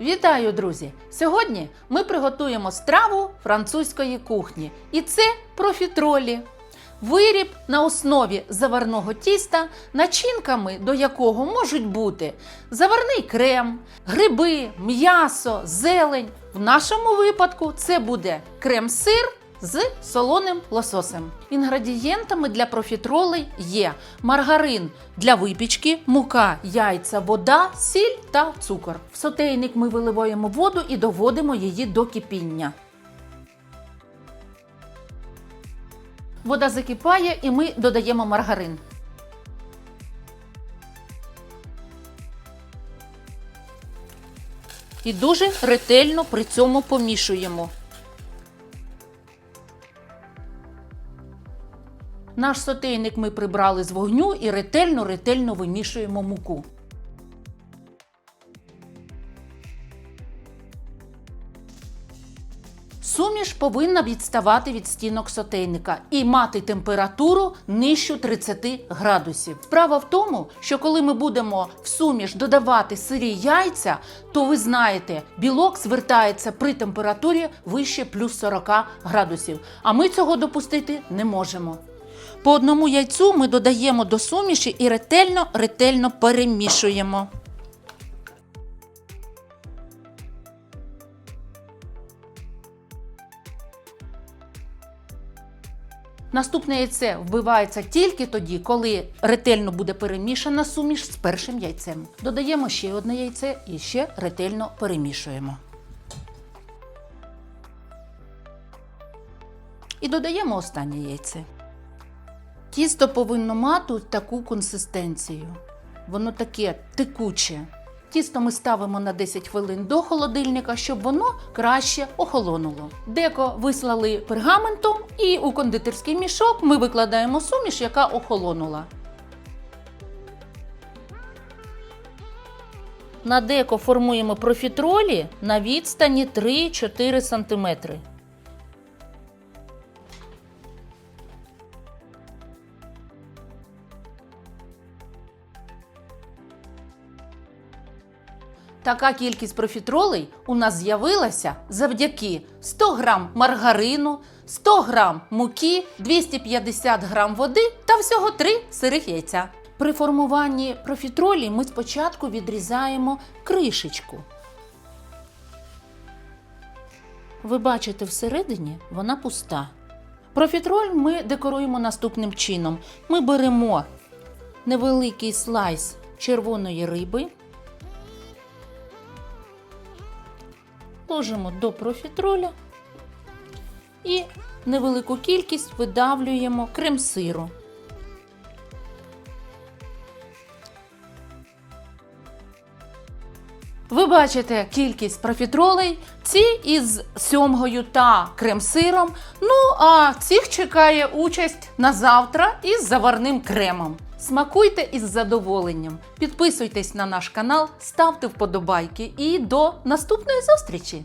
Вітаю, друзі! Сьогодні ми приготуємо страву французької кухні. І це профітролі. Виріб на основі заварного тіста, начинками до якого можуть бути заварний крем, гриби, м'ясо, зелень. В нашому випадку це буде крем-сир з солоним лососем. Інгредієнтами для профітролей є маргарин для випічки, мука, яйця, вода, сіль та цукор. В сотейник ми виливаємо воду і доводимо її до кипіння. Вода закипає і ми додаємо маргарин. І дуже ретельно при цьому помішуємо. Наш сотейник ми прибрали з вогню і ретельно-ретельно вимішуємо муку. Суміш повинна відставати від стінок сотейника і мати температуру нижчу 30 градусів. Справа в тому, що коли ми будемо в суміш додавати сирі яйця, то ви знаєте, білок звертається при температурі вище плюс 40 градусів. А ми цього допустити не можемо. По одному яйцю ми додаємо до суміші і ретельно-ретельно перемішуємо. Наступне яйце вбивається тільки тоді, коли ретельно буде перемішана суміш з першим яйцем. Додаємо ще одне яйце і ще ретельно перемішуємо. І додаємо останнє яйце. Тісто повинно мати таку консистенцію. Воно таке текуче. Тісто ми ставимо на 10 хвилин до холодильника, щоб воно краще охолонуло. Деко вислали пергаментом, і у кондитерський мішок ми викладаємо суміш, яка охолонула. На деко формуємо профітролі на відстані 3-4 см. Така кількість профітролей у нас з'явилася завдяки 100 грам маргарину, 100 грам муки, 250 грам води та всього 3 сирих яйця. При формуванні профітролі ми спочатку відрізаємо кришечку. Ви бачите, всередині вона пуста. Профітроль ми декоруємо наступним чином: ми беремо невеликий слайс червоної риби. Ложимо до профітроля і невелику кількість видавлюємо крем-сиру. Ви бачите кількість профітролей, ці із сьомгою та крем-сиром. Ну, а цих чекає участь на завтра із заварним кремом. Смакуйте із задоволенням. Підписуйтесь на наш канал, ставте вподобайки і до наступної зустрічі!